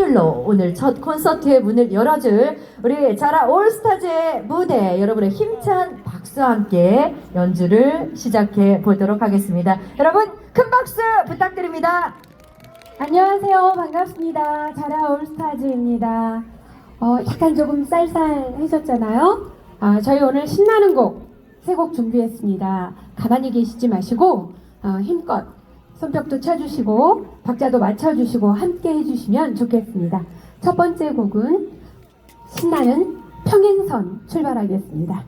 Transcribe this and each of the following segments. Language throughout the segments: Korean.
오늘로 오늘 첫 콘서트의 문을 열어줄 우리 자라 올스타즈의 무대 여러분의 힘찬 박수와 함께 연주를 시작해 보도록 하겠습니다. 여러분 큰 박수 부탁드립니다. 안녕하세요. 반갑습니다. 자라 올스타즈입니다. 어, 약간 조금 쌀쌀해졌잖아요. 아, 저희 오늘 신나는 곡, 세 곡 준비했습니다. 가만히 계시지 마시고, 어, 힘껏 손뼉도 쳐주시고, 박자도 맞춰주시고, 함께 해주시면 좋겠습니다. 첫 번째 곡은 신나는 평행선 출발하겠습니다.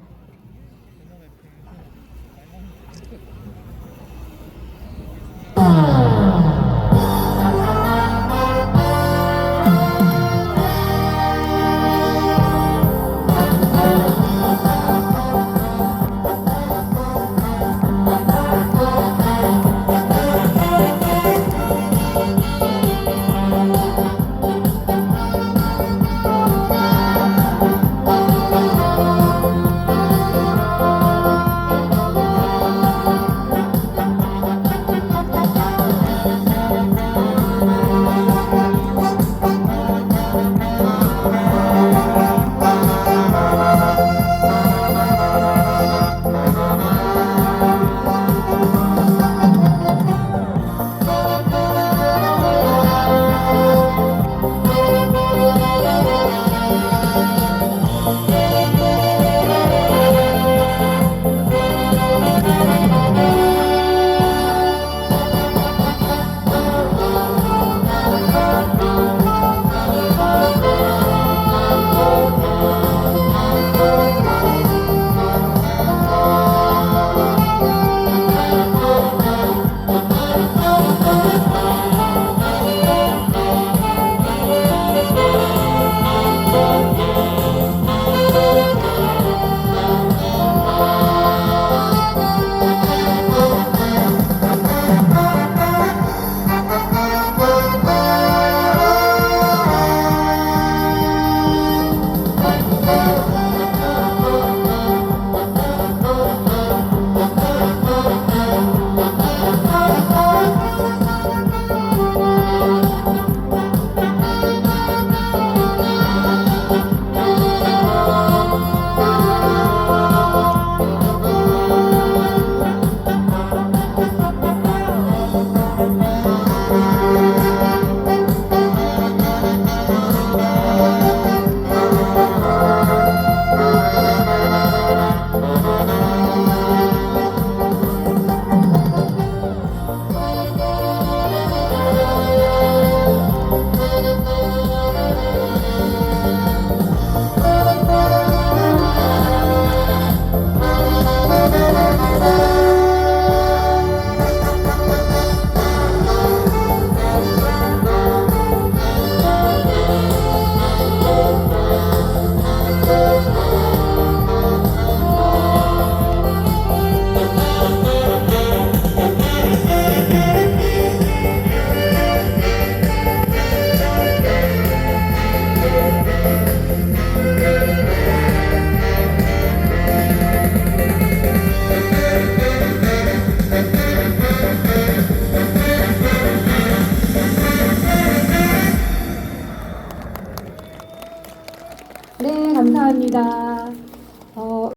Música love. 감사합니다.